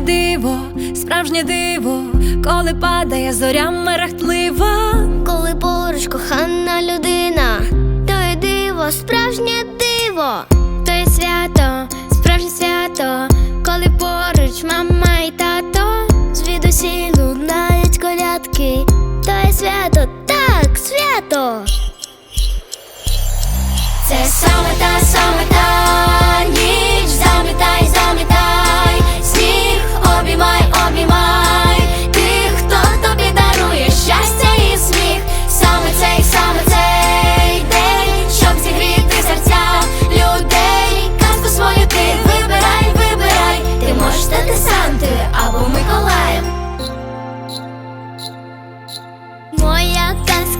диво, справжнє диво, коли падає зоря мерехтлива. Коли поруч кохана людина, то є диво, справжнє диво. То є свято, справжнє свято, коли поруч мама і тато, Звідусі лунають колядки,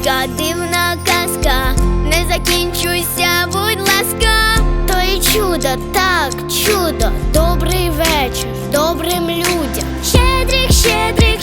казка, дивна казка, не закінчуйся, будь ласка. То і чудо, так, чудо, добрий вечір, добрим людям. Щедрик, щедрик,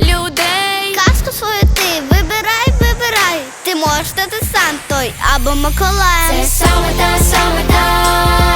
людей. Казку свою ти вибирай, вибирай. Ти можеш стати Сантою або Миколаєм. Це саме та, саме та